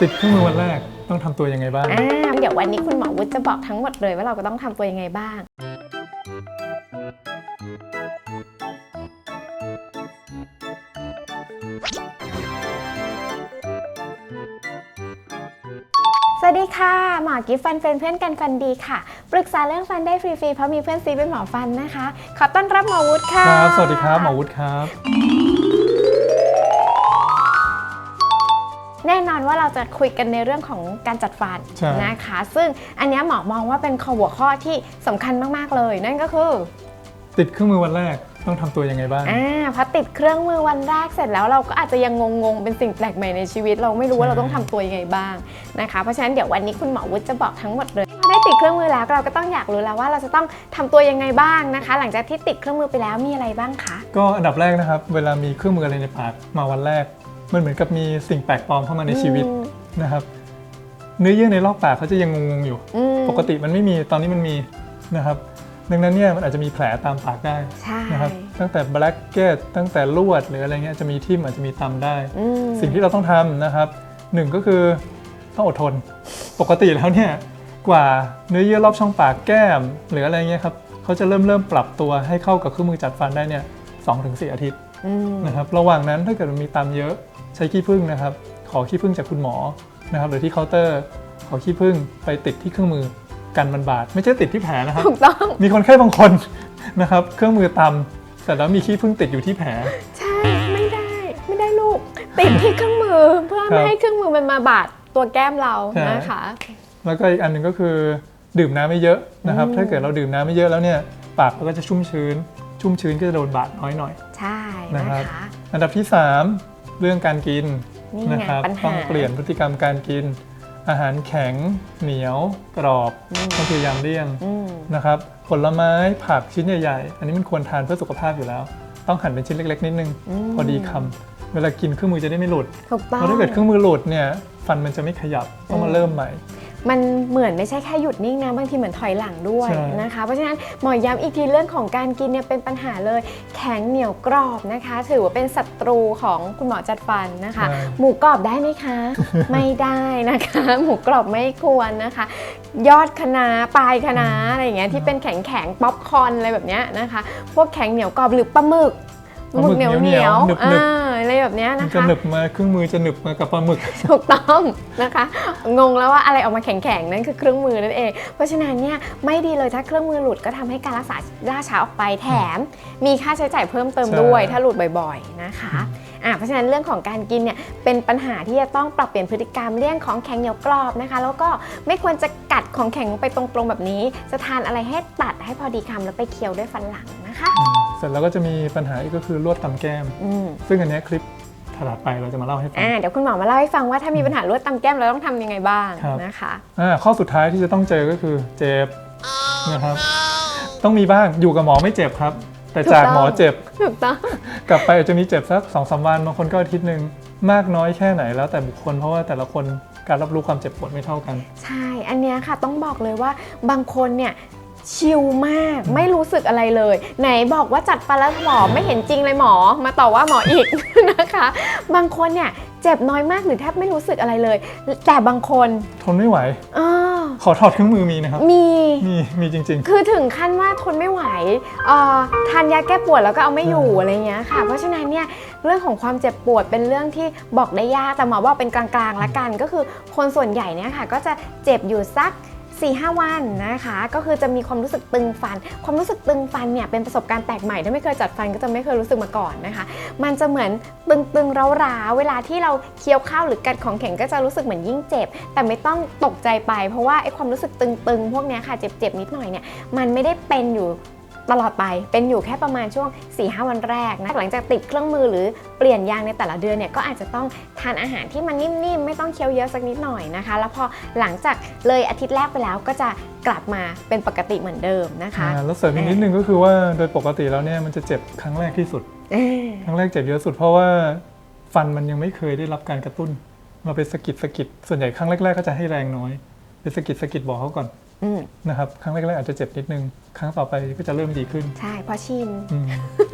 ติดเครื่องมือวันแรกต้องทำตัวยังไงบ้าง อ่าเดี๋ยววันนี้คุณหมอวุฒิจะบอกทั้งหมดเลยว่าเราก็ต้องทำตัวยังไงบ้าง สวัสดีค่ะ หมอกิฟฟันเป็นเพื่อนกันฟันดีค่ะ ปรึกษาเรื่องฟันได้ฟรีๆ เพราะมีเพื่อนซีเป็นหมอฟันนะคะ ขอต้อนรับหมอวุฒิค่ะครับ สวัสดีครับ หมอวุฒิครับ แน่นอนว่าเราจะคุยกันในเรื่องของการจัดฟันใช่นะคะ ซึ่งอันเนี้ยหมอมองว่าเป็นข้อหัวข้อที่สำคัญมากๆเลย นั่นก็คือ ติดเครื่องมือวันแรกต้องทำตัวยังไงบ้างอ่าพอติดเครื่องมือวันแรกเสร็จแล้วเราก็อาจจะยังงงๆ เป็นสิ่งแปลกใหม่ในชีวิต เราไม่รู้ว่าใช่เราต้องทำตัวยังไงบ้างนะคะ เพราะฉะนั้นเดี๋ยววันนี้คุณหมอวุฒิจะบอกทั้งหมดเลยพอได้ติดเครื่องมือแล้วเราก็ต้องอยากรู้แล้วว่าเราจะต้องทำตัวยังไงบ้างนะคะ หลังจากที่ติดเครื่องมือไปแล้วมีอะไรบ้างคะ ก็อันดับแรกนะครับ เวลามีเครื่องมืออะไรในปากมาวันแรก มันเหมือนกับมีสิ่งแปลกปลอมเข้ามาในชีวิตอืมนะครับ เนื้อเยื่อในรอบปากเขาจะยังงงๆอยู่อืมปกติมันไม่มีตอนนี้มันมีนะครับ ดังนั้นเนี่ยมันอาจจะมีแผลตามปากได้ใช่นะครับตั้งแต่แบล็กเกตตั้งแต่ลวดหรืออะไรเงี้ยจะมีทิ่มอาจจะมีตำได้อืมสิ่งที่เราต้องทำนะครับหนึ่งก็คือต้องอดทน ปกติแล้วเนี่ยกว่าเนื้อเยื่อรอบช่องปากแก้ม หรืออะไรเงี้ยครับเขาจะเริ่มเริ่มปรับตัวให้เข้ากับเครื่องมือจัดฟันได้เนี่ยสองถึงสี่อาทิตย์อืมนะครับระหว่างนั้นถ้าเกิดมันมีตำเยอะ ใช้ขี้ผึ้งนะครับ ขอขี้ผึ้งจากคุณหมอนะครับหรือที่เคาน์เตอร์ขอขี้ผึ้งไปติดที่เครื่องมือกันมันบาดไม่ใช่ติดที่แผลนะครับ ถูกต้อง มีคนไข้บางคนนะครับ เครื่องมือตำแต่แล้วมีขี้ผึ้งติดอยู่ที่แผล ใช่ไม่ได้ไม่ได้ลูก ติดที่เครื่องมือเพื่อครัไม่บให้เครื่องมือมันมาบาดตัวแก้มเราใช่นะคะ แล้วก็อีกอันหนึ่งก็คือดื่มน้ำไม่เยอะนะครับอืมถ้าเกิดเราดื่มน้ำไม่เยอะแล้วเนี่ยปากเราก็จะชุ่มชื้น ชุ่มชื้นก็จะโดนบาดน้อยหน่อย ใช่นะนะครับคะอันดับที่ 3 เรื่องการกินนี่นะไงครับปัญหา ต้องเปลี่ยนพฤติกรรมการกิน อาหารแข็ง เหนียว กรอบอืมต้องพยายามเลี่ยงอืมนะครับผลไม้ผักชิ้นใหญ่ๆ อันนี้มันควรทานเพื่อสุขภาพอยู่แล้ว ต้องหั่นเป็นชิ้นเล็กๆ นิดนึงมพอดีคำเวลากินเครื่องมือจะได้ไม่หลุดถูกต้องเพราะถ้าเกิดเครื่องมือหลุดเนี่ยฟันมันจะไม่ขยับต้องมาเริ่มใหม่ มันเหมือนไม่ใช่แค่หยุดนิ่งนะบางทีเหมือนถอยหลังด้วยใช่นะคะ เพราะฉะนั้นหมอย้ำอีกทีเรื่องของการกินเนี่ยเป็นปัญหาเลยแข็งเหนียวกรอบนะคะ ถือว่าเป็นศัตรูของคุณหมอจัดฟันนะคะใช่หมูกรอบได้ไหมคะ ไม่ได้นะคะ หมูกรอบไม่ควรนะคะ ยอดคะน้าปลายคะน้าอะไรอย่างเงี้ยที่เป็นแข็งแข็งๆป๊อปคอร์นอะไรแบบเนี้ยนะคะ พวกแข็งเหนียวกรอบหรือปลาหมึก ปลาหมึกเหนียวเหเหนีนียยววๆหนึบๆอ่าอะไรแบบเนี้ยมันนะจะคะหนึบมาเครื่องมือจะหนึบมากับปลาหมึกถูกต้องนะคะ งงแล้วว่าอะไรออกมาแข็งๆนั่นคือเครื่องมือนั่นเอง เพราะฉะนั้นเนี่ยไม่ดีเลยถ้าเครื่องมือหลุดก็ทำให้การรักษาล่าช้าออกไปแถม มีค่าใช้จ่ายเพิ่มเติมใช่ด้วย ถ้าหลุดบ่อยๆนะคะอะเพราะฉะนั้นเรื่องของการกินเนี่ยเป็นปัญหาที่จะต้องปรับเปลี่ยนพฤติกรรมเลี่ยงของแข็งเหนียวกรอบนะคะ แล้วก็ไม่ควรจะกัดของแข็งลงไปตรงๆแบบนี้ จะทานอะไรให้ตัดให้พอดีคำแล้วไปเคี้ยวด้วยฟันหลังนะคะอืมเส ร็จแล้วก็จะมีปัญหาอีกก็คือลวดตำแก้ม อืมซึ่งอันเนี้ยคลิปถัดไปเราจะมาเล่าให้ฟัง อ่าเดี๋ยวคุณหมอมาเล่าให้ฟังว่าถ้ามีปัญหาลวดตำแก้มเราต้องทำยังไงบ้างครับ นะคะ อ่าข้อสุดท้ายที่จะต้องเจอก็คือเจ็บนะครับต้องมีบ้างอยู่กับหมอไม่เจ็บครับ แต่จากหมอเจ็บถูกต้องกลับไปอาจจะมีเจ็บสักสองสามวันบางคนก็อาทิตย์หนึ่งมากน้อยแค่ไหนแล้วแต่บุคคลเพราะว่าแต่ละคนการรับรู้ความเจ็บปวดไม่เท่ากัน ใช่ อันเนี้ยค่ะต้องบอกเลยว่าบางคนเนี่ย ชิลมากไม่รู้สึกอะไรเลย ไหนบอกว่าจัดฟันแล้วหมอไม่เห็นจริงเลยหมอ มาต่อว่าหมออีกนะคะ บางคนเนี่ยเจ็บน้อยมากหรือแทบไม่รู้สึกอะไรเลย แต่บางคนทนไม่ไหวอ้อขอถอดเครื่องมือมีนะครับ มีมีมีจริงคือถึงขั้นว่าทนไม่ไหวเอ่อทานยาแก้ปวดแล้วก็เอาไม่อยู่อืมอะไรเงี้ยค่ะ เพราะฉะนั้นเนี่ยเรื่องของความเจ็บปวดเป็นเรื่องที่บอกได้ยากแต่หมอบอกเป็นกลางๆละกัน ก็คือคนส่วนใหญ่เนี่ยค่ะ ก็จะเจ็บอยู่สัก 4-5 วันนะคะ ก็คือจะมีความรู้สึกตึงฟัน ความรู้สึกตึงฟันเนี่ยเป็นประสบการณ์แปลกใหม่ถ้าไม่เคยจัดฟันก็จะไม่เคยรู้สึกมาก่อนนะคะ มันจะเหมือนตึงๆร้าวๆเวลาที่เราเคี้ยวข้าวหรือกัดของแข็งก็จะรู้สึกเหมือนยิ่งเจ็บ แต่ไม่ต้องตกใจไปเพราะว่าไอ้ความรู้สึกตึงๆพวกเนี้ยค่ะเจ็บๆนิดหน่อยเนี่ยมันไม่ได้เป็นอยู่ ตลอดไปเป็นอยู่แค่ประมาณช่วง 4-5 วันแรกนะหลังจากติดเครื่องมือหรือเปลี่ยนยางในแต่ละเดือนเนี่ยก็อาจจะต้องทานอาหารที่มันนิ่มๆ ไม่ต้องเคี้ยวเยอะสักนิดหน่อยนะคะ แล้วพอหลังจากเลยอาทิตย์แรกไปแล้วก็จะกลับมาเป็นปกติเหมือนเดิมนะๆคะอ่าแล้วเสริมอีกนิดนึงก็คือว่าโดยปกติแล้วเนี่ยมันจะเจ็บครั้งแรกที่สุดเออครั้งแรกเจ็บเยอะสุดเพราะว่าฟันมันยังไม่เคยได้รับการกระตุ้นมาเป็นสะกิดสะกิดส่วนใหญ่ครั้งแรกๆก็จะให้แรงน้อยเป็นสะกิดสะกิดบอกเขาก่อนอืมนะครับครั้งแรกๆอาจจะเจ็บนิดนึง ครั้งต่อไปก็จะเริ่มดีขึ้น ใช่เพราะชิน อืม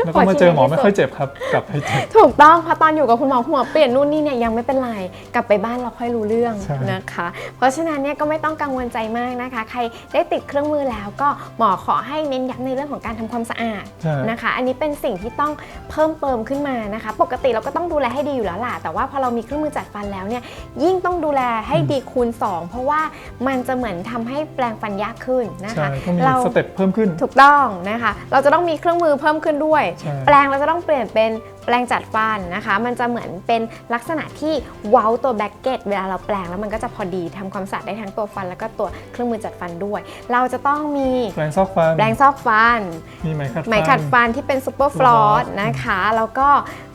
แล้วก็มาเจอหมอไม่ค่อยเจ็บครับ กลับไปเจ็บ ถูกต้องเพราะตอนอยู่กับคุณหมอคุณหมอเปลี่ยนนู่นนี่เนี่ยยังไม่เป็นไร กลับไปบ้านเราค่อยรู้เรื่องใช่ นะคะ เพราะฉะนั้นเนี่ยก็ไม่ต้องกังวลใจมากนะคะ ใครได้ติดเครื่องมือแล้วก็หมอขอให้เน้นย้ำในเรื่องของการทำความสะอาด ใช่ นะคะ อันนี้เป็นสิ่งที่ต้องเพิ่มเติมขึ้นมานะคะ ปกติเราก็ต้องดูแลให้ดีอยู่แล้วล่ะ แต่ว่าพอเรามีเครื่องมือจัดฟันแล้วเนี่ย ยิ่งต้องดูแลให้ดีคูณ 2 เพราะว่ามันจะเหมือนทำให้แปลงฟันยากขึ้นนะใช่คะ ต้องมีเรา สเต็ปเพิ่มขึ้น ถูกต้องนะคะ เราจะต้องมีเครื่องมือเพิ่มขึ้นด้วยใช่แปลงเราจะต้องเปลี่ยนเป็นแปลงจัดฟันนะคะ มันจะเหมือนเป็นลักษณะที่เว้าตัวแบ็กเก็ตเวลาเราแปลงแล้วมันก็จะพอดีทำความสะอาดได้ทั้งตัวฟัน แล้วก็ตัวเครื่องมือจัดฟันด้วย เราจะต้องมีแปลงซอกฟันแปลงซอกฟัน มีไหมขัดฟันไหมขัดฟันที่เป็นซูเปอร์ฟลอส Floss นะคะ แล้วก็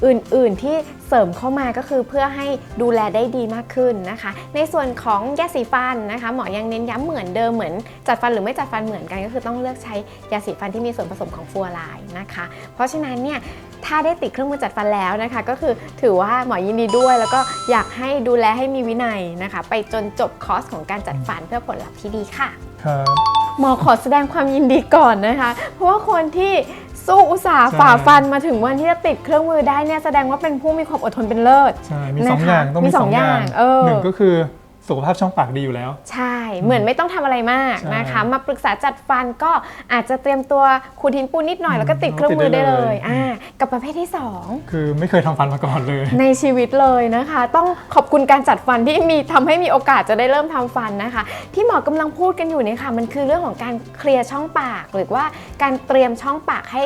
อื่นๆที่เสริมเข้ามาก็คือเพื่อให้ดูแลได้ดีมากขึ้นนะคะ ในส่วนของยาสีฟันนะคะ หมอยังเน้นย้ำเหมือนเดิมเหมือนจัดฟันหรือไม่จัดฟันเหมือนกันก็คือต้องเลือกใช้ยาสีฟันที่มีส่วนผสมของฟลูออไรด์นะคะ เพราะฉะนั้นเนี่ย ถ้าได้ติดเครื่องมือจัดฟันแล้วนะคะ ก็คือถือว่าหมอยินดีด้วย แล้วก็อยากให้ดูแลให้มีวินัยนะคะ ไปจนจบคอร์สของการจัดฟันเพื่อผลลัพธ์ที่ดีค่ะ ครับหมอขอแสดงความยินดีก่อนนะคะ เพราะว่าคนที่สู้อุตสาห์ใช่ฝ่าฟันมาถึงวันที่จะติดเครื่องมือได้เนี่ยแสดงว่าเป็นผู้มีความอดทนเป็นเลิศ ใช่มีนะคะสองอย่างต้องมีมีสสอองงออย่างย่างเออ หนึ่งก็คือ สุขภาพช่องปากดีอยู่แล้ว ใช่ เหมือนไม่ต้องทำอะไรมากใช่ นะคะ มาปรึกษาจัดฟันก็อาจจะเตรียมตัวขูดหินปูนนิดหน่อยอืมแล้วก็ติดเครื่องมือได้เลติดได้เลยยอ่ากับประเภทที่สอง คือไม่เคยทำฟันมาก่อนเลย ในชีวิตเลยนะคะ ต้องขอบคุณการจัดฟันที่มีทำให้มีโอกาสจะได้เริ่มทำฟันนะคะ ที่หมอกำลังพูดกันอยู่เนี่ยค่ะ มันคือเรื่องของการเคลียร์ช่องปาก หรือว่าการเตรียมช่องปากให้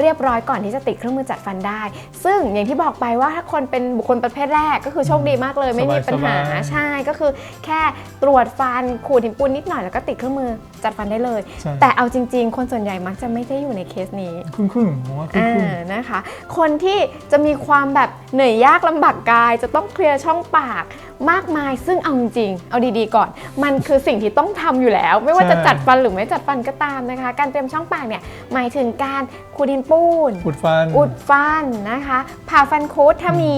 เรียบร้อยก่อนที่จะติดเครื่องมือจัดฟันได้ ซึ่งอย่างที่บอกไปว่าถ้าคนเป็นบุคคลประเภทแรกก็คือโชคดีมากเลย ไม่มีปัญหาสบายๆ ใช่ก็คือแค่ตรวจฟันขูดหินปูนนิดหน่อยแล้วก็ติดเครื่องมือจัดฟันได้เลย ใช่ แต่เอาจริง ๆ คนส่วนใหญ่มักจะไม่ได้อยู่ในเคสนี้ ครึ่งครึ่งๆผมว่าครึ่งอ่าครึ่งนะคะ คนที่จะมีความแบบเหนื่อยยากลำบากกาย จะต้องเคลียร์ช่องปาก มากมาย ซึ่งเอาจริงๆเอาดีๆก่อน มันคือสิ่งที่ต้องทำอยู่แล้ว ไม่ว่าจะจัดฟันหรือไม่จัดฟันก็ตามนะคะ การเตรียมช่องปากเนี่ยหมายถึงการขูดดินปูนอุดฟันอุดฟันนะคะผ่าฟันคุดถ้ามี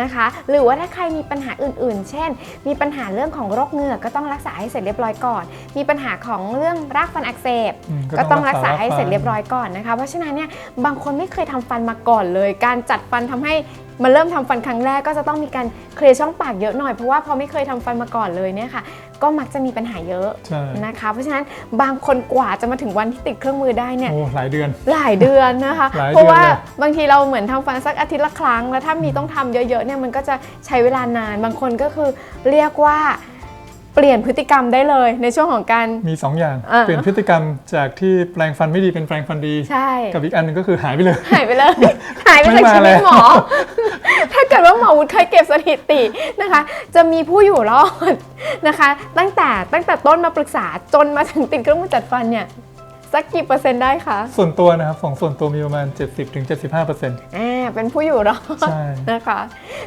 นะคะ หรือว่าถ้าใครมีปัญหาอื่นๆ เช่น มีปัญหาเรื่องของโรคเหงือกก็ต้องรักษาให้เสร็จเรียบร้อยก่อน มีปัญหาของเรื่องรากฟันอักเสบอืมก็ต้องรักษาฟันให้เสร็จเรียบร้อยก่อนนะคะ เพราะฉะนั้นเนี่ยบางคนไม่เคยทำฟันมาก่อนเลย การจัดฟันทำให้ มาเริ่มทำฟันครั้งแรกก็จะต้องมีการเคลียร์ช่องปากเยอะหน่อยเพราะว่าพอไม่เคยทำฟันมาก่อนเลยเนี่ยค่ะ ก็มักจะมีปัญหาเยอะใช่นะคะ เพราะฉะนั้นบางคนกว่าจะมาถึงวันที่ติดเครื่องมือได้เนี่ยโอ้หลายเดือน หลายเดือนนะคะหลายเดือนเพราะว่าเลยบางทีเราเหมือนทำฟันสักอาทิตย์ละครั้ง แล้วถ้ามีต้องทำเยอะๆเนี่ยมันก็จะใช้เวลานาน บางคนก็คือเรียกว่า เปลี่ยนพฤติกรรมได้เลยในช่วงของการ มีสองอย่าง อ่า เปลี่ยนพฤติกรรมจากที่แปลงฟันไม่ดีเป็นแปลงฟันดี ใช่กับอีกอันหนึงก็คือหายไปเลย หายไปเลย หายไปจากไม่มาชีวิตแล้วหมอ ถ้าเกิดว่าหมอวุฒิเคยเก็บสถิตินะคะ จะมีผู้อยู่รอดนะคะ ตั้งแต่ตั้งแต่ต้นมาปรึกษาจนมาถึงติดเครื่องมือจัดฟันเนี่ย สักกี่เปอร์เซ็นต์ได้คะส่วนตัวนะครับของส่วนตัวมีประมาณ 70-75%เปอร์เซ็นต์อ่าเป็นผู้อยู่รอดใช่ นะคะ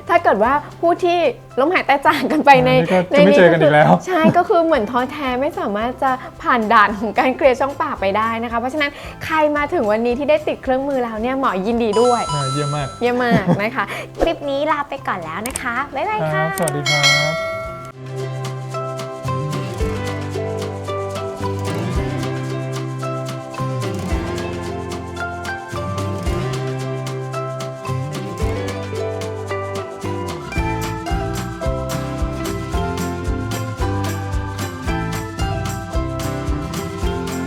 ถ้าเกิดว่าผู้ที่ล้มหายตายจากกันไปในอันนี้ก็จะไม่เจอกันอีกแล้ว ใช่ก็คือเหมือนท้อแท้ไม่สามารถจะผ่านด่านของการเคลียร์ช่องปากไปได้นะคะ เพราะฉะนั้นใครมาถึงวันนี้ที่ได้ติดเครื่องมือแล้วเนี่ยหมอยินดีด้วย อ่าเยี่ยมมากเยี่ยมมากนะคะ คลิปนี้ลาไปก่อนแล้วนะคะ บ๊ายบายคค่ะรับสวัสดีครับ